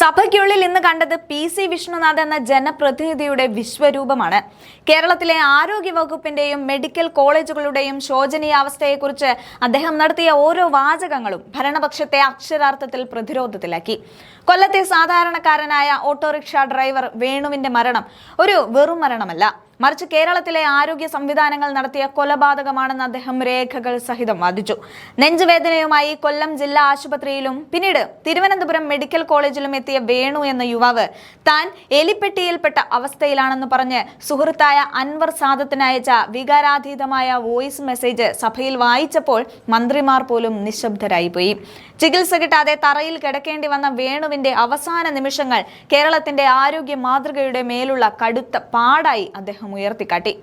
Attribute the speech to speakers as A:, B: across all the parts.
A: സഭയ്ക്കുള്ളിൽ ഇന്ന് കണ്ടത് P C Vishnunath എന്ന ജനപ്രതിനിധിയുടെ വിശ്വരൂപമാണ്. കേരളത്തിലെ ആരോഗ്യ വകുപ്പിന്റെയും മെഡിക്കൽ കോളേജുകളുടെയും ശോചനീയാവസ്ഥയെക്കുറിച്ച് അദ്ദേഹം നടത്തിയ ഓരോ വാചകങ്ങളും ഭരണപക്ഷത്തെ അക്ഷരാർത്ഥത്തിൽ പ്രതിരോധത്തിലാക്കി. കൊല്ലത്തെ സാധാരണക്കാരനായ ഓട്ടോറിക്ഷ ഡ്രൈവർ വേണുവിന്റെ മരണം ഒരു വെറും മരണമല്ല. മറിച്ച് കേരളത്തിലെ ആരോഗ്യ സംവിധാനങ്ങൾ നടത്തിയ കൊലപാതകമാണെന്ന് അദ്ദേഹം രേഖകൾ സഹിതം വാദിച്ചു. നെഞ്ചുവേദനയുമായി കൊല്ലം ജില്ലാ ആശുപത്രിയിലും പിന്നീട് തിരുവനന്തപുരം മെഡിക്കൽ കോളേജിലും എത്തിയ വേണു എന്ന യുവാവ് താൻ എലിപ്പെട്ടിയിൽപ്പെട്ട അവസ്ഥയിലാണെന്ന് പറഞ്ഞ് സുഹൃത്തായ അൻവർ സാദത്തിന് അയച്ച വികാരാതീതമായ വോയിസ് മെസ്സേജ് സഭയിൽ വായിച്ചപ്പോൾ മന്ത്രിമാർ പോലും നിശബ്ദരായിപ്പോയി ചികിത്സ കിട്ടാതെ തറയിൽ കിടക്കേണ്ടി വന്ന വേണുവിന്റെ അവസാന നിമിഷങ്ങൾ കേരളത്തിന്റെ ആരോഗ്യ മാതൃകയുടെ മേലുള്ള കടുത്ത പാടായി അദ്ദേഹം ഉയർത്തിക്കാട്ടി.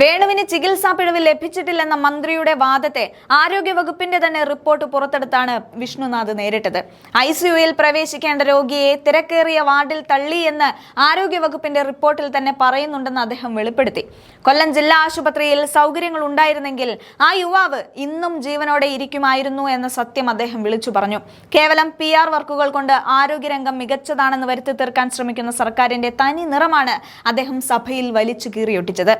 A: വേണുവിന് ചികിത്സാ പിഴവ് ലഭിച്ചിട്ടില്ലെന്ന മന്ത്രിയുടെ വാദത്തെ ആരോഗ്യവകുപ്പിന്റെ തന്നെ റിപ്പോർട്ട് പുറത്തെടുത്താണ് വിഷ്ണുനാഥ് നേരിട്ടത്. ഐ സിയുയിൽ പ്രവേശിക്കേണ്ട രോഗിയെ തിരക്കേറിയ വാർഡിൽ തള്ളി എന്ന് ആരോഗ്യവകുപ്പിന്റെ റിപ്പോർട്ടിൽ തന്നെ പറയുന്നുണ്ടെന്ന് അദ്ദേഹം വെളിപ്പെടുത്തി. കൊല്ലം ജില്ലാ ആശുപത്രിയിൽ സൗകര്യങ്ങൾ ഉണ്ടായിരുന്നെങ്കിൽ ആ യുവാവ് ഇന്നും ജീവനോടെ ഇരിക്കുമായിരുന്നു എന്ന സത്യം അദ്ദേഹം വിളിച്ചു പറഞ്ഞു. കേവലം പി ആർ വർക്കുകൾ കൊണ്ട് ആരോഗ്യരംഗം മികച്ചതാണെന്ന് വരുത്തി തീർക്കാൻ ശ്രമിക്കുന്ന സർക്കാരിന്റെ തനി നിറമാണ് അദ്ദേഹം സഭയിൽ വലിച്ചു കീറിയൊട്ടിച്ചത്.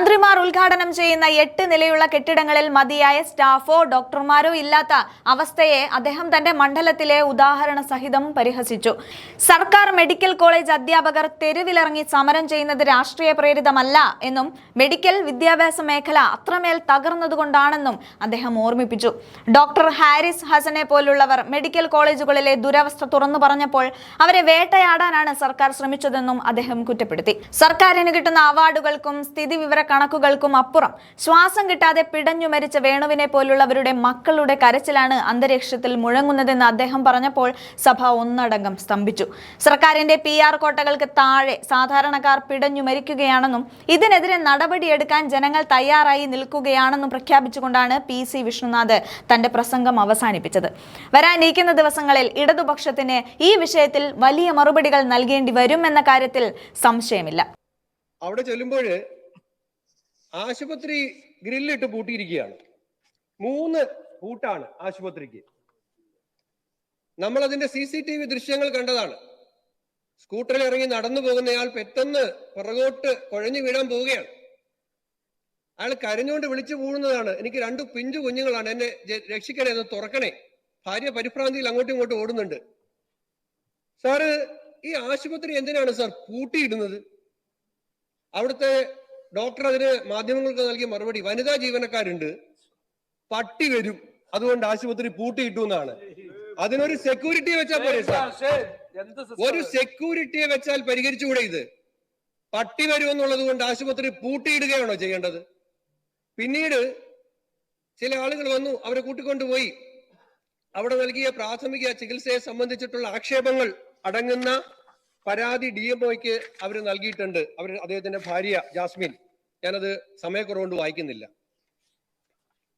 A: മന്ത്രിമാർ ഉദ്ഘാടനം ചെയ്യുന്ന എട്ട് നിലയുള്ള കെട്ടിടങ്ങളിൽ മതിയായ സ്റ്റാഫോ ഡോക്ടർമാരോ ഇല്ലാത്ത അവസ്ഥയെ അദ്ദേഹം തന്റെ മണ്ഡലത്തിലെ ഉദാഹരണ സഹിതം പരിഹസിച്ചു. സർക്കാർ മെഡിക്കൽ കോളേജ് അധ്യാപകർ തെരുവിലിറങ്ങി സമരം ചെയ്യുന്നത് രാഷ്ട്രീയ പ്രേരിതമല്ല എന്നും മെഡിക്കൽ വിദ്യാഭ്യാസ മേഖല അത്രമേൽ തകർന്നതുകൊണ്ടാണെന്നും അദ്ദേഹം ഓർമ്മിപ്പിച്ചു. ഡോക്ടർ ഹാരിസ് ഹസനെ പോലുള്ളവർ മെഡിക്കൽ കോളേജുകളിലെ ദുരവസ്ഥ തുറന്നു പറഞ്ഞപ്പോൾ അവരെ വേട്ടയാടാനാണ് സർക്കാർ ശ്രമിച്ചതെന്നും അദ്ദേഹം കുറ്റപ്പെടുത്തി. സർക്കാരിന് കിട്ടുന്ന അവാർഡുകൾക്കും സ്ഥിതിവിവര കണക്കുകൾക്കും അപ്പുറം. ശ്വാസം കിട്ടാതെ പിടഞ്ഞു മരിച്ച വേണുവിനെ പോലുള്ളവരുടെ മക്കളുടെ കരച്ചിലാണ് അന്തരീക്ഷത്തിൽ മുഴങ്ങുന്നതെന്ന് അദ്ദേഹം പറഞ്ഞപ്പോൾ സഭ ഒന്നടങ്കം സ്തംഭിച്ചു. സർക്കാരിന്റെ പി ആർ കോട്ടകൾക്ക് താഴെ സാധാരണക്കാർ പിടഞ്ഞു മരിക്കുകയാണെന്നും ഇതിനെതിരെ നടപടിയെടുക്കാൻ ജനങ്ങൾ തയ്യാറായി നിൽക്കുകയാണെന്നും പ്രഖ്യാപിച്ചുകൊണ്ടാണ് പി സി വിഷ്ണുനാഥ് തന്റെ പ്രസംഗം അവസാനിപ്പിച്ചത്. വരാനിരിക്കുന്ന ദിവസങ്ങളിൽ ഇടതുപക്ഷത്തിന് ഈ വിഷയത്തിൽ വലിയ മറുപടികൾ നൽകേണ്ടി വരും എന്ന കാര്യത്തിൽ സംശയമില്ല.
B: അവിടെ ചെല്ലുമ്പോൾ ആശുപത്രി ഗ്രില്ലിട്ട് പൂട്ടിയിരിക്കുകയാണ്. മൂന്ന് പൂട്ടാണ് ആശുപത്രിക്ക്. നമ്മൾ അതിന്റെ സി സി ടി വി ദൃശ്യങ്ങൾ കണ്ടതാണ്. സ്കൂട്ടറിൽ ഇറങ്ങി നടന്നു പോകുന്നയാൾ പെട്ടെന്ന് പുറകോട്ട് കുഴഞ്ഞു വീഴാൻ പോവുകയാണ്. അയാൾ കരഞ്ഞുകൊണ്ട് വിളിച്ചു പോകുന്നതാണ് എനിക്ക് രണ്ട് പിഞ്ചു കുഞ്ഞുങ്ങളാണ് എന്നെ രക്ഷിക്കണേ എന്ന് തുറക്കണേ. ഭാര്യ പരിഭ്രാന്തിയിൽ അങ്ങോട്ടും ഇങ്ങോട്ടും ഓടുന്നുണ്ട്. സാറ് ഈ ആശുപത്രി എന്തിനാണ് സാർ പൂട്ടിയിടുന്നത്? അവിടുത്തെ ഡോക്ടർ അതിന് മാധ്യമങ്ങൾക്ക് നൽകിയ മറുപടി വനിതാ ജീവനക്കാരുണ്ട് പട്ടി വരും അതുകൊണ്ട് ആശുപത്രി പൂട്ടിയിട്ടു എന്നാണ്. അതിനൊരു സെക്യൂരിറ്റി വെച്ചാൽ പോരെ ഒരു സെക്യൂരിറ്റിയെ വെച്ചാൽ പരിഹരിച്ചുകൂടെ ഇത്? പട്ടി വരുമെന്നുള്ളത് കൊണ്ട് ആശുപത്രി പൂട്ടിയിടുകയാണോ ചെയ്യേണ്ടത്? പിന്നീട് ചില ആളുകൾ വന്നു അവരെ കൂട്ടിക്കൊണ്ടുപോയി. അവിടെ നൽകിയ പ്രാഥമിക ചികിത്സയെ സംബന്ധിച്ചിട്ടുള്ള ആക്ഷേപങ്ങൾ അടങ്ങുന്ന പരാതി ഡി എം ഒക്ക് അവർ നൽകിയിട്ടുണ്ട്. അവർ അദ്ദേഹത്തിന്റെ ഭാര്യ ജാസ്മിൻ. ഞാനത് സമയക്കുറവുകൊണ്ട് വായിക്കുന്നില്ല.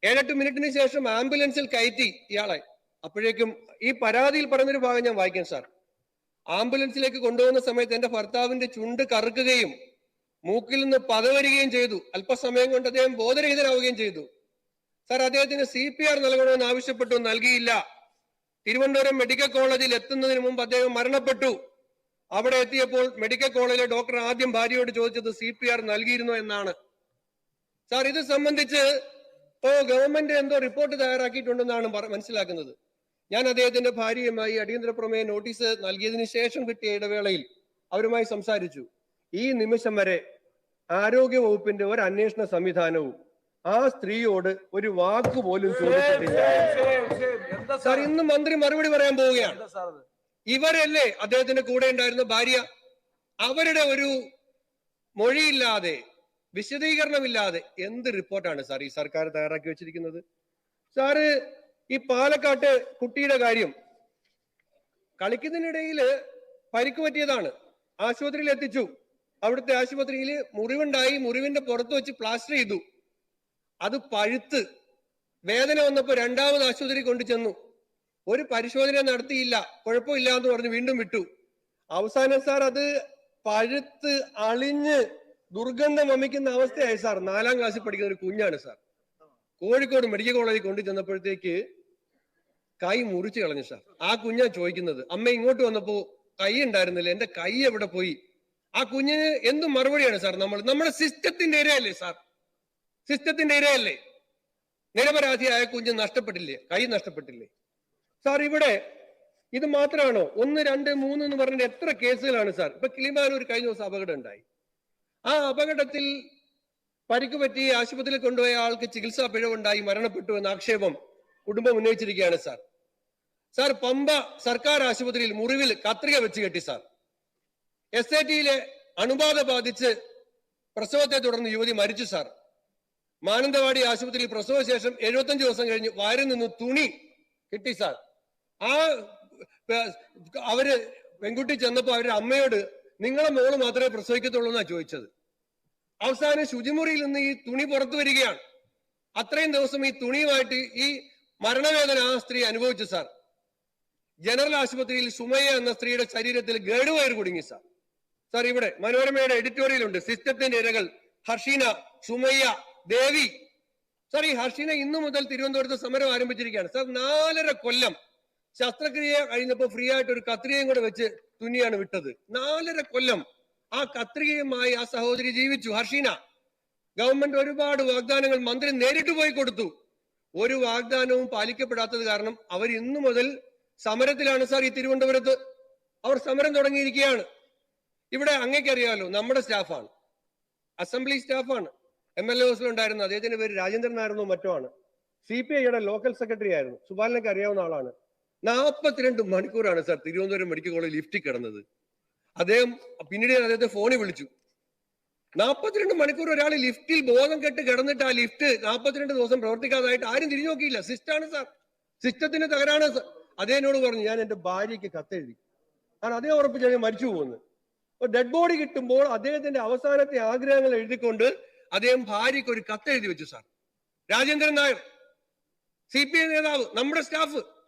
B: ഏഴെട്ട് മിനിറ്റിന് ശേഷം ആംബുലൻസിൽ കയറ്റി ഇയാളെ. അപ്പോഴേക്കും ഈ പരാതിയിൽ പറഞ്ഞൊരു ഭാഗം ഞാൻ വായിക്കാം സാർ. ആംബുലൻസിലേക്ക് കൊണ്ടുപോകുന്ന സമയത്ത് എന്റെ ഭർത്താവിന്റെ ചുണ്ട് കറുക്കുകയും മൂക്കിൽ നിന്ന് പതവരികയും ചെയ്തു. അല്പസമയം കൊണ്ട് അദ്ദേഹം ബോധരഹിതനാവുകയും ചെയ്തു. സാർ അദ്ദേഹത്തിന് സി പി ആർ നൽകണമെന്ന് ആവശ്യപ്പെട്ടു നൽകിയില്ല. തിരുവനന്തപുരം മെഡിക്കൽ കോളേജിൽ എത്തുന്നതിന് മുമ്പ് അദ്ദേഹം മരണപ്പെട്ടു. അവിടെ എത്തിയപ്പോൾ മെഡിക്കൽ കോളേജിലെ ഡോക്ടർ ആദ്യം ഭാര്യയോട് ചോദിച്ചത് സി പി ആർ നൽകിയിരുന്നോ എന്നാണ്. സാർ ഇത് സംബന്ധിച്ച് ഇപ്പോ ഗവൺമെന്റ് എന്തോ റിപ്പോർട്ട് തയ്യാറാക്കിയിട്ടുണ്ടെന്നാണ് മനസ്സിലാക്കുന്നത്. ഞാൻ അദ്ദേഹത്തിന്റെ ഭാര്യയുമായി അടിയന്തര പ്രമേയ നോട്ടീസ് നൽകിയതിനു ശേഷം കിട്ടിയ ഇടവേളയിൽ അവരുമായി സംസാരിച്ചു. ഈ നിമിഷം വരെ ആരോഗ്യ വകുപ്പിന്റെ ഒരു അന്വേഷണ സംവിധാനവും ആ സ്ത്രീയോട് ഒരു വാക്ക് പോലും ചോദിച്ചിട്ടില്ല. സാർ ഇന്ന് മന്ത്രി മറുപടി പറയാൻ പോവുകയാണ്. ഇവരല്ലേ അദ്ദേഹത്തിന്റെ കൂടെ ഉണ്ടായിരുന്ന ഭാര്യ? അവരുടെ ഒരു മൊഴിയില്ലാതെ വിശദീകരണമില്ലാതെ എന്ത് റിപ്പോർട്ടാണ് സാർ ഈ സർക്കാർ തയ്യാറാക്കി വെച്ചിരിക്കുന്നത്? സാറ് ഈ പാലക്കാട്ട് കുട്ടിയുടെ കാര്യം കളിക്കുന്നതിനിടയിൽ പരിക്ക് പറ്റിയതാണ്. ആശുപത്രിയിൽ എത്തിച്ചു. അവിടുത്തെ ആശുപത്രിയിൽ മുറിവുണ്ടായി മുറിവിന്റെ പുറത്ത് വെച്ച് പ്ലാസ്റ്റർ ചെയ്തു. അത് പഴുത്ത്. വേദന വന്നപ്പോൾ രണ്ടാമത് ആശുപത്രി കൊണ്ടു ചെന്നു ഒരു പരിശോധന നടത്തിയില്ല. കുഴപ്പമില്ല എന്ന് പറഞ്ഞ് വീണ്ടും വിട്ടു. അവസാനം സാർ അത് പഴുത്ത് അളിഞ്ഞ് ദുർഗന്ധം വമിക്കുന്ന അവസ്ഥയായി സാർ നാലാം ക്ലാസ്സിൽ പഠിക്കുന്ന ഒരു കുഞ്ഞാണ് സാർ കോഴിക്കോട് മെഡിക്കൽ കോളേജിൽ കൊണ്ടു ചെന്നപ്പോഴത്തേക്ക് കൈ മുറിച്ചു കളഞ്ഞു സാർ ആ കുഞ്ഞാ ചോദിക്കുന്നത് അമ്മ ഇങ്ങോട്ട് വന്നപ്പോ കൈ ഉണ്ടായിരുന്നില്ല. എന്റെ കൈ എവിടെ പോയി? ആ കുഞ്ഞിന് എന്ത് മറുപടിയാണ് സാർ നമ്മൾ? നമ്മുടെ സിസ്റ്റത്തിന്റെ ഇരയല്ലേ സാർ സിസ്റ്റത്തിന്റെ ഇരയല്ലേ? നിരപരാധിയായ കുഞ്ഞ് നഷ്ടപ്പെട്ടില്ലേ? കൈ നഷ്ടപ്പെട്ടില്ലേ? സാർ ഇവിടെ ഇത് മാത്രമാണോ? ഒന്ന് രണ്ട് മൂന്ന് എന്ന് പറഞ്ഞിട്ട് എത്ര കേസുകളാണ് സാർ? ഇപ്പൊ കിളിമാനൂർ കഴിഞ്ഞ ദിവസം അപകടം ഉണ്ടായി. ആ അപകടത്തിൽ പരിക്ക് പറ്റി ആശുപത്രിയിൽ കൊണ്ടുപോയ ആൾക്ക് ചികിത്സാ പിഴവുണ്ടായി മരണപ്പെട്ടു എന്ന ആക്ഷേപം കുടുംബം ഉന്നയിച്ചിരിക്കുകയാണ് സാർ. സാർ പമ്പ സർക്കാർ ആശുപത്രിയിൽ മുറിവിൽ കത്രിക വെച്ച് കെട്ടി സാർ. എസ് ഐ ടിയിലെ അണുബാധ ബാധിച്ച് പ്രസവത്തെ തുടർന്ന് യുവതി മരിച്ചു സാർ. മാനന്തവാടി ആശുപത്രിയിൽ പ്രസവശേഷം എഴുപത്തഞ്ച് ദിവസം കഴിഞ്ഞ് വയറിൽ നിന്ന് തുണി കിട്ടി സാർ. ആ അവർ പെൺകുട്ടി ചെന്നപ്പോ അവരുടെ അമ്മയോട് നിങ്ങളെ മോൾ മാത്രമേ പ്രസവിക്കത്തുള്ളൂ എന്നാ ചോദിച്ചത്. അവസാനം ശുചിമുറിയിൽ നിന്ന് ഈ തുണി പുറത്തു വരികയാണ്. അത്രയും ദിവസം ഈ തുണിയുമായിട്ട് ഈ മരണവേദന ആ സ്ത്രീ അനുഭവിച്ചു സാർ. ജനറൽ ആശുപത്രിയിൽ സുമയ്യ എന്ന സ്ത്രീയുടെ ശരീരത്തിൽ ഗേഡുവയർ കുടുങ്ങി സാർ. സാർ ഇവിടെ മനോരമയുടെ എഡിറ്റോറിയൽ ഉണ്ട് സിസ്റ്റത്തിന്റെ ഇരകൾ ഹർഷീന സുമയ്യ ദേവി. സാർ ഈ ഹർഷീന ഇന്നു മുതൽ തിരുവനന്തപുരത്ത് സമരം ആരംഭിച്ചിരിക്കുകയാണ്. സാർ നാലര കൊല്ലം ശസ്ത്രക്രിയ കഴിഞ്ഞപ്പോ ഫ്രീ ആയിട്ട് ഒരു കത്രികയും കൂടെ വെച്ച് തുന്നിയാണ് വിട്ടത്. നാലര കൊല്ലം ആ കത്രികയുമായി ആ സഹോദരി ജീവിച്ചു. ഹർഷീന ഗവൺമെന്റ് ഒരുപാട് വാഗ്ദാനങ്ങൾ മന്ത്രി നേരിട്ട് പോയി കൊടുത്തു. ഒരു വാഗ്ദാനവും പാലിക്കപ്പെടാത്തത് കാരണം അവർ ഇന്നു മുതൽ സമരത്തിലാണ് സാർ ഈ തിരുവനന്തപുരത്ത്. അവർ സമരം തുടങ്ങിയിരിക്കുകയാണ്. ഇവിടെ അങ്ങേക്കറിയാമല്ലോ നമ്മുടെ സ്റ്റാഫാണ്. അസംബ്ലി സ്റ്റാഫാണ്. എം എൽ എ ഉണ്ടായിരുന്നു അദ്ദേഹത്തിന്റെ പേര് രാജേന്ദ്രൻ നായരെന്നോ മറ്റോ ആണ്. സി പി ഐയുടെ ലോക്കൽ സെക്രട്ടറി ആയിരുന്നു. സുബാലിനൊക്കെ അറിയാവുന്ന ആളാണ്. നാൽപ്പത്തിരണ്ട് മണിക്കൂറാണ് സാർ തിരുവനന്തപുരം മെഡിക്കൽ കോളേജ് ലിഫ്റ്റിൽ കിടന്നത്. അദ്ദേഹം പിന്നീട് അദ്ദേഹത്തെ ഫോണിൽ വിളിച്ചു. നാൽപ്പത്തിരണ്ട് മണിക്കൂർ ഒരാൾ ലിഫ്റ്റിൽ ബോധം കെട്ട് കിടന്നിട്ട് ആ ലിഫ്റ്റ് നാൽപ്പത്തിരണ്ട് ദിവസം പ്രവർത്തിക്കാതായിട്ട് ആരും തിരിഞ്ഞു നോക്കിയില്ല. സിസ്റ്റാണ് സാർ. സിസ്റ്റത്തിന്റെ തകരാണ് സാർ. അദ്ദേഹം പറഞ്ഞു ഞാൻ എന്റെ ഭാര്യയ്ക്ക് കത്തെഴുതി. കാരണം അദ്ദേഹം ഉറപ്പിച്ച് മരിച്ചു പോകുന്നു അപ്പൊ ഡെഡ് ബോഡി കിട്ടുമ്പോൾ അദ്ദേഹത്തിന്റെ അവസാനത്തെ ആഗ്രഹങ്ങൾ എഴുതിക്കൊണ്ട് അദ്ദേഹം ഭാര്യയ്ക്ക് ഒരു കത്ത് എഴുതി വെച്ചു sir. Rajendran Nair C P I നേതാവ് നമ്മുടെ സ്റ്റാഫ്.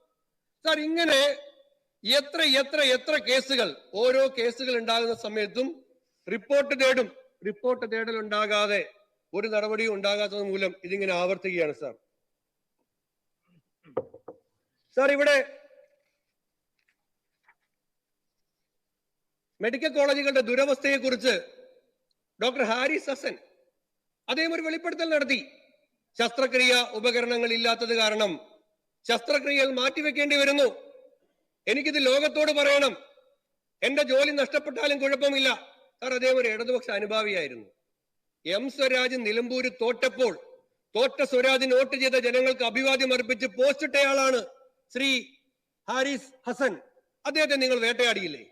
B: സാർ ഇങ്ങനെ എത്ര എത്ര എത്ര കേസുകൾ ഓരോ കേസുകൾ ഉണ്ടാകുന്ന സമയത്തും റിപ്പോർട്ട് തേടും. റിപ്പോർട്ട് തേടൽ ഉണ്ടാകാതെ ഒരു നടപടിയും ഉണ്ടാകാത്തത് മൂലം ഇതിങ്ങനെ ആവർത്തിക്കുകയാണ് സാർ. സാർ ഇവിടെ മെഡിക്കൽ കോളേജുകളുടെ ദുരവസ്ഥയെ കുറിച്ച് ഡോക്ടർ ഹാരി സസൻ അദ്ദേഹം ഒരു വെളിപ്പെടുത്തൽ നടത്തി. ശസ്ത്രക്രിയ ഉപകരണങ്ങൾ ഇല്ലാത്തത് കാരണം ശസ്ത്രക്രിയകൾ മാറ്റിവെക്കേണ്ടി വരുന്നു. എനിക്കിത് ലോകത്തോട് പറയണം. എന്റെ ജോലി നഷ്ടപ്പെട്ടാലും കുഴപ്പമില്ല. സാർ അദ്ദേഹം ഒരു ഇടതുപക്ഷ അനുഭാവിയായിരുന്നു. എം സ്വരാജ് നിലമ്പൂര് തോറ്റപ്പോൾ തോറ്റ സ്വരാജിന് വോട്ട് ചെയ്ത ജനങ്ങൾക്ക് അഭിവാദ്യം അർപ്പിച്ച് പോസ്റ്റ് ഇട്ടയാളാണ് ശ്രീ ഹാരിസ് ഹസൻ. അദ്ദേഹത്തെ നിങ്ങൾ വേട്ടയാടിയില്ലേ?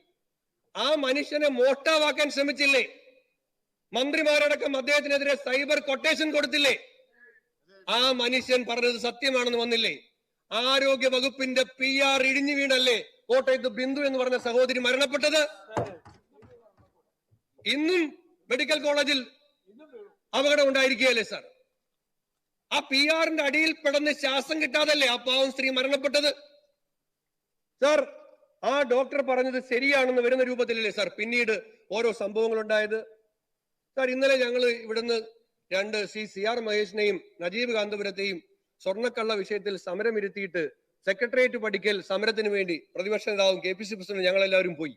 B: ആ മനുഷ്യനെ മോഷ്ടാവാക്കാൻ ശ്രമിച്ചില്ലേ? മന്ത്രിമാരടക്കം അദ്ദേഹത്തിനെതിരെ സൈബർ കൊട്ടേഷൻ കൊടുത്തില്ലേ? ആ മനുഷ്യൻ പറഞ്ഞത് സത്യമാണെന്ന് വന്നില്ലേ? ആരോഗ്യ വകുപ്പിന്റെ പി ആർ ഇടിഞ്ഞു വീണല്ലേ? കോട്ടയത്ത് ബിന്ദു എന്ന് പറഞ്ഞ സഹോദരി മരണപ്പെട്ടത്? ഇന്നും മെഡിക്കൽ കോളേജിൽ അപകടം ഉണ്ടായിരിക്കുകയല്ലേ സാർ? ആ പി ആറിന്റെ അടിയിൽ പെടന്ന് ശ്വാസം കിട്ടാതല്ലേ ആ പാവം സ്ത്രീ മരണപ്പെട്ടത്? സാർ ആ ഡോക്ടർ പറഞ്ഞത് ശരിയാണെന്ന് വരുന്ന രൂപത്തിലല്ലേ സാർ പിന്നീട് ഓരോ സംഭവങ്ങൾ ഉണ്ടായത് സാർ ഇന്നലെ ഞങ്ങൾ ഇവിടുന്ന് രണ്ട് സി സി ആർ മഹേഷിനെയും നജീബ് കാന്തപുരത്തെയും സ്വർണക്കള്ള വിഷയത്തിൽ സമരം ഇരുത്തിയിട്ട് സെക്രട്ടേറിയറ്റ് പഠിക്കൽ സമരത്തിന് വേണ്ടി പ്രതിപക്ഷ നേതാവും കെ പി സി പ്രസിഡന്റ് ഞങ്ങളെല്ലാവരും പോയി.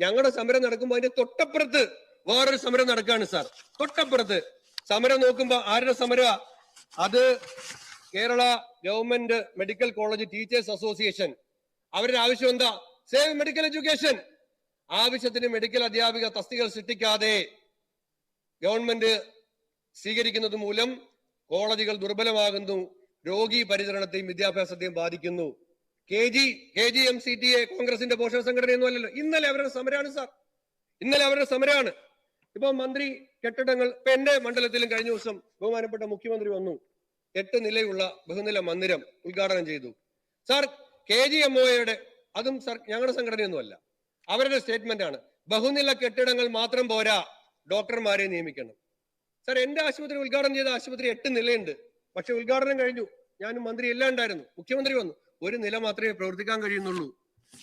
B: ഞങ്ങളുടെ സമരം നടക്കുമ്പോൾ അതിന്റെ തൊട്ടപ്പുറത്ത് വേറൊരു സമരം നടക്കുകയാണ് സാർ. തൊട്ടപ്പുറത്ത് സമരം നോക്കുമ്പോൾ ആരുടെ സമര അത് Kerala government medical college teachers association. അവരുടെ ആവശ്യം എന്താ? Save medical education. ആവശ്യത്തിന് മെഡിക്കൽ അധ്യാപിക തസ്തികൾ സൃഷ്ടിക്കാതെ ഗവൺമെന്റ് സ്വീകരിക്കുന്നത് മൂലം കോളേജുകൾ ദുർബലമാകുന്നു. രോഗി പരിചരണത്തെയും വിദ്യാഭ്യാസത്തെയും ബാധിക്കുന്നു. K G K G M C T A കോൺഗ്രസിന്റെ പോഷക സംഘടനയൊന്നും അല്ലല്ലോ. ഇന്നലെ അവരുടെ സമരമാണ് സാർ. ഇന്നലെ അവരുടെ സമരമാണ് ഇപ്പൊ മന്ത്രി കെട്ടിടങ്ങൾ ഇപ്പൊ എന്റെ മണ്ഡലത്തിലും കഴിഞ്ഞ ദിവസം ബഹുമാനപ്പെട്ട മുഖ്യമന്ത്രി വന്നു. എട്ട് നിലയുള്ള ബഹുനില മന്ദിരം ഉദ്ഘാടനം ചെയ്തു. സാർ കെ ജി എം ഒയുടെ അതും സാർ ഞങ്ങളുടെ സംഘടനയൊന്നുമല്ല അവരുടെ സ്റ്റേറ്റ്മെന്റ് ആണ്. ബഹുനില കെട്ടിടങ്ങൾ മാത്രം പോരാ ഡോക്ടർമാരെ നിയമിക്കണം. സാർ എന്റെ ആശുപത്രി ഉദ്ഘാടനം ചെയ്ത ആശുപത്രി എട്ട് നിലയുണ്ട്. പക്ഷെ ഉദ്ഘാടനം കഴിഞ്ഞു. ഞാൻ മന്ത്രി എല്ലാം ഉണ്ടായിരുന്നു. മുഖ്യമന്ത്രി വന്നു. ഒരു നില മാത്രമേ പ്രവർത്തിക്കാൻ കഴിയുന്നുള്ളൂ.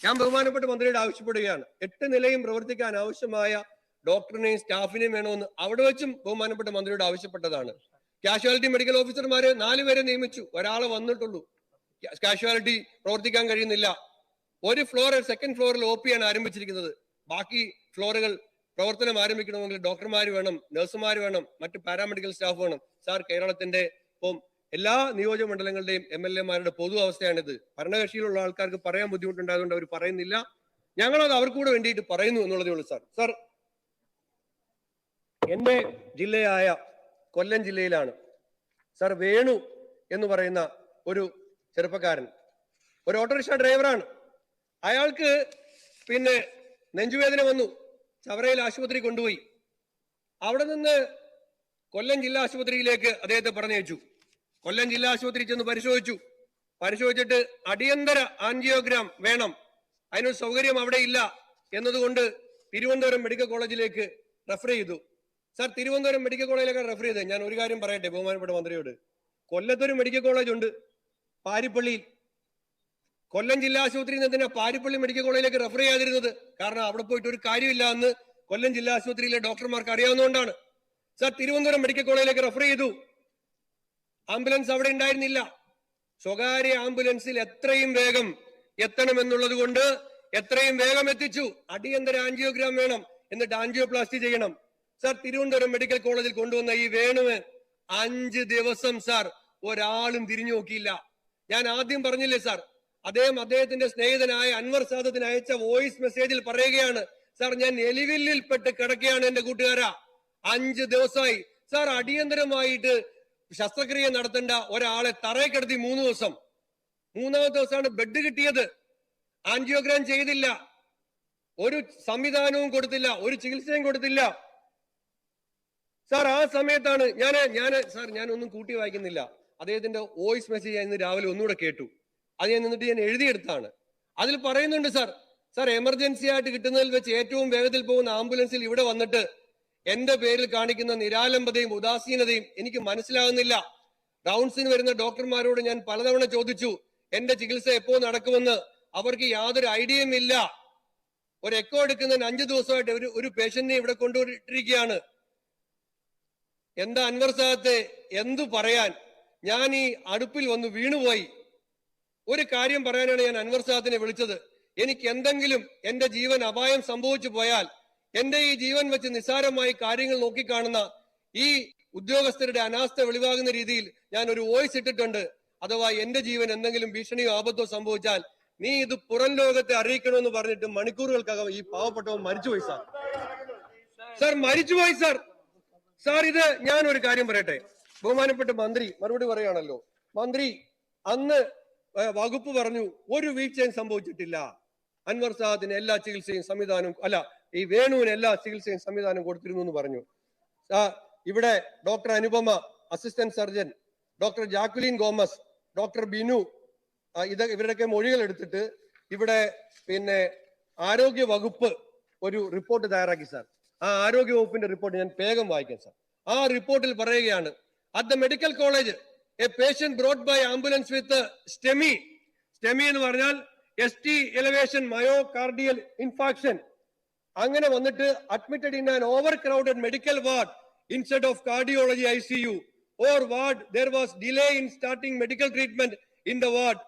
B: ഞാൻ ബഹുമാനപ്പെട്ട മന്ത്രിയോട് ആവശ്യപ്പെടുകയാണ്. എട്ട് നിലയും പ്രവർത്തിക്കാൻ ആവശ്യമായ ഡോക്ടറിനെയും സ്റ്റാഫിനെയും വേണമെന്ന് അവിടെ വെച്ചും ബഹുമാനപ്പെട്ട മന്ത്രിയോട് ആവശ്യപ്പെട്ടതാണ്. കാഷ്വാലിറ്റി മെഡിക്കൽ ഓഫീസർമാരെ നാലുപേരെ നിയമിച്ചു. ഒരാളെ വന്നിട്ടുള്ളൂ. കാഷ്വാലിറ്റി പ്രവർത്തിക്കാൻ കഴിയുന്നില്ല. ഒരു ഫ്ലോർ സെക്കൻഡ് ഫ്ലോറിൽ ഒ പി ആണ് ആരംഭിച്ചിരിക്കുന്നത്. ബാക്കി ഫ്ലോറുകൾ പ്രവർത്തനം ആരംഭിക്കണമെങ്കിൽ ഡോക്ടർമാർ വേണം നഴ്സുമാർ വേണം മറ്റ് പാരാമെഡിക്കൽ സ്റ്റാഫ് വേണം. സാർ കേരളത്തിന്റെ ഇപ്പം എല്ലാ നിയോജക മണ്ഡലങ്ങളുടെയും എം എൽ എമാരുടെ പൊതു അവസ്ഥയാണിത്. ഭരണകക്ഷിയിലുള്ള ആൾക്കാർക്ക് പറയാൻ ബുദ്ധിമുട്ടുണ്ടായതുകൊണ്ട് അവർ പറയുന്നില്ല. ഞങ്ങളത് അവർക്കൂടെ വേണ്ടിയിട്ട് പറയുന്നു എന്നുള്ളതേ ഉള്ളൂ സാർ. സാർ എന്റെ ജില്ലയായ കൊല്ലം ജില്ലയിലാണ് സാർ വേണു എന്ന് പറയുന്ന ഒരു ചെറുപ്പക്കാരൻ. ഒരു ഓട്ടോറിക്ഷ ഡ്രൈവറാണ്. അയാൾക്ക് പിന്നെ നെഞ്ചുവേദന വന്നു. ചവറയിൽ ആശുപത്രി കൊണ്ടുപോയി. അവിടെ നിന്ന് കൊല്ലം ജില്ലാ ആശുപത്രിയിലേക്ക് അദ്ദേഹത്തെ പറഞ്ഞയച്ചു. കൊല്ലം ജില്ലാ ആശുപത്രി ചെന്ന് പരിശോധിച്ചു. പരിശോധിച്ചിട്ട് അടിയന്തര ആൻജിയോഗ്രാം വേണം. അതിനൊരു സൗകര്യം അവിടെ ഇല്ല എന്നതുകൊണ്ട് തിരുവനന്തപുരം മെഡിക്കൽ കോളേജിലേക്ക് റെഫർ ചെയ്തു. സാർ തിരുവനന്തപുരം മെഡിക്കൽ കോളേജിലേക്കാണ് റെഫർ ചെയ്തത് ഞാൻ ഒരു കാര്യം പറയട്ടെ ബഹുമാനപ്പെട്ട മന്ത്രിയോട്. കൊല്ലത്തൊരു മെഡിക്കൽ കോളേജ് ഉണ്ട് പാരിപ്പള്ളിയിൽ കൊല്ലം ജില്ലാ ആശുപത്രിയിൽ നിന്ന് എന്തിനാ പാരിപ്പള്ളി മെഡിക്കൽ കോളേജിലേക്ക് റെഫർ ചെയ്യാതിരുന്നത്? കാരണം അവിടെ പോയിട്ട് ഒരു കാര്യമില്ല എന്ന് കൊല്ലം ജില്ലാ ആശുപത്രിയിലെ ഡോക്ടർമാർക്ക് അറിയാവുന്നതുകൊണ്ടാണ്. സാർ തിരുവനന്തപുരം മെഡിക്കൽ കോളേജിലേക്ക് റെഫർ ചെയ്തു. ആംബുലൻസ് അവിടെ ഉണ്ടായിരുന്നില്ല. സ്വകാര്യ ആംബുലൻസിൽ എത്രയും വേഗം എത്തണം എന്നുള്ളത് കൊണ്ട് എത്രയും വേഗം എത്തിച്ചു. അടിയന്തര ആൻജിയോഗ്രാം വേണം എന്നിട്ട് ആൻജിയോപ്ലാസ്റ്റി ചെയ്യണം. സർ തിരുവനന്തപുരം മെഡിക്കൽ കോളേജിൽ കൊണ്ടുവന്ന ഈ വേണുവ് അഞ്ച് ദിവസം സാർ ഒരാളും തിരിഞ്ഞു നോക്കിയില്ല. ഞാൻ ആദ്യം പറഞ്ഞില്ലേ സാർ അദ്ദേഹം അദ്ദേഹത്തിന്റെ സ്നേഹിതനായ അൻവർ സാദത്തിന് അയച്ച വോയിസ് മെസ്സേജിൽ പറയുകയാണ് സാർ ഞാൻ എലിവില്ലിൽ പെട്ട് കിടക്കുകയാണ് എന്റെ കൂട്ടുകാരാ. അഞ്ച് ദിവസമായി സാർ അടിയന്തരമായിട്ട് ശസ്ത്രക്രിയ നടത്തേണ്ട ഒരാളെ തറയെ കിടത്തി മൂന്ന് ദിവസം. മൂന്നാമത്തെ ദിവസമാണ് ബെഡ് കിട്ടിയത്. ആൻജിയോഗ്രാം ചെയ്തില്ല. ഒരു സംവിധാനവും കൊടുത്തില്ല. ഒരു ചികിത്സയും കൊടുത്തില്ല. സാർ ആ സമയത്താണ് ഞാൻ ഞാൻ സാർ ഞാൻ ഒന്നും കൂട്ടി വായിക്കുന്നില്ല. അദ്ദേഹത്തിന്റെ വോയിസ് മെസ്സേജ് ഞാൻ ഇന്ന് രാവിലെ ഒന്നുകൂടെ കേട്ടു. അത് ഞാൻ നിന്നിട്ട് ഞാൻ എഴുതിയെടുത്താണ്. അതിൽ പറയുന്നുണ്ട് സാർ സാർ എമർജൻസി ആയിട്ട് കിട്ടുന്നതിൽ വെച്ച് ഏറ്റവും വേഗത്തിൽ പോകുന്ന ആംബുലൻസിൽ ഇവിടെ വന്നിട്ട് എന്റെ പേരിൽ കാണിക്കുന്ന നിരാലംബതയും ഉദാസീനതയും എനിക്ക് മനസ്സിലാകുന്നില്ല. റൗൺസിന് വരുന്ന ഡോക്ടർമാരോട് ഞാൻ പലതവണ ചോദിച്ചു എന്റെ ചികിത്സ എപ്പോ നടക്കുമെന്ന്? അവർക്ക് യാതൊരു ഐഡിയയും ഇല്ല. ഒരു എക്കോ എടുക്കുന്നതിന് അഞ്ചു ദിവസമായിട്ട് ഒരു ഒരു പേഷ്യന്റിനെ ഇവിടെ കൊണ്ടുപോയിട്ടിരിക്കുകയാണ് എന്താ അൻവർ സാഹത്തെ എന്തു പറയാൻ? ഞാൻ ഈ അടുപ്പിൽ വന്ന് വീണുപോയി. ഒരു കാര്യം പറയാനാണ് ഞാൻ അൻവർ സാഹത്തിനെ വിളിച്ചത്. എനിക്ക് എന്തെങ്കിലും എന്റെ ജീവൻ അപായം സംഭവിച്ചു പോയാൽ എന്റെ ഈ ജീവൻ വെച്ച് നിസ്സാരമായി കാര്യങ്ങൾ നോക്കിക്കാണുന്ന ഈ ഉദ്യോഗസ്ഥരുടെ അനാസ്ഥ വെളിവാകുന്ന രീതിയിൽ ഞാൻ ഒരു വോയിസ് ഇട്ടിട്ടുണ്ട്. അഥവാ എന്റെ ജീവൻ എന്തെങ്കിലും ഭീഷണിയോ ആപത്തോ സംഭവിച്ചാൽ നീ ഇത് പുറം ലോകത്തെ അറിയിക്കണമെന്ന് പറഞ്ഞിട്ട് മണിക്കൂറുകൾക്കകം ഈ പാവപ്പെട്ടവൻ മരിച്ചുപോയി സാർ സാർ മരിച്ചുപോയി സാർ സാർ ഇത് ഞാൻ ഒരു കാര്യം പറയട്ടെ. ബഹുമാനപ്പെട്ട മന്ത്രി മറുപടി പറയുകയാണല്ലോ. മന്ത്രി അന്ന് വകുപ്പ് പറഞ്ഞു ഒരു വീഴ്ചയും സംഭവിച്ചിട്ടില്ല. അൻവർ സാദിന് എല്ലാ ചികിത്സയും സംവിധാനവും അല്ല ഈ വേണുവിന് എല്ലാ ചികിത്സയും സംവിധാനം കൊടുത്തിരുന്നു എന്ന് പറഞ്ഞു. ഇവിടെ doctor Anupama assistant surgeon doctor Jacqueline Gomez doctor Binu ഇത് ഇവരുടെയൊക്കെ മൊഴികൾ എടുത്തിട്ട് ഇവിടെ പിന്നെ ആരോഗ്യ വകുപ്പ് ഒരു റിപ്പോർട്ട് തയ്യാറാക്കി സാർ. ആ ആരോഗ്യ വകുപ്പിന്റെ റിപ്പോർട്ട് ഞാൻ വേഗം വായിക്കാം സാർ. ആ റിപ്പോർട്ടിൽ പറയുകയാണ് at the medical college a patient brought by ambulance with STEMI STEMI എന്ന് പറഞ്ഞാൽ S T elevation myocardial infarction അങ്ങനെ വന്നിട്ട് admitted in an overcrowded medical ward instead of cardiology I C U or ward there was delay in starting medical treatment in the ward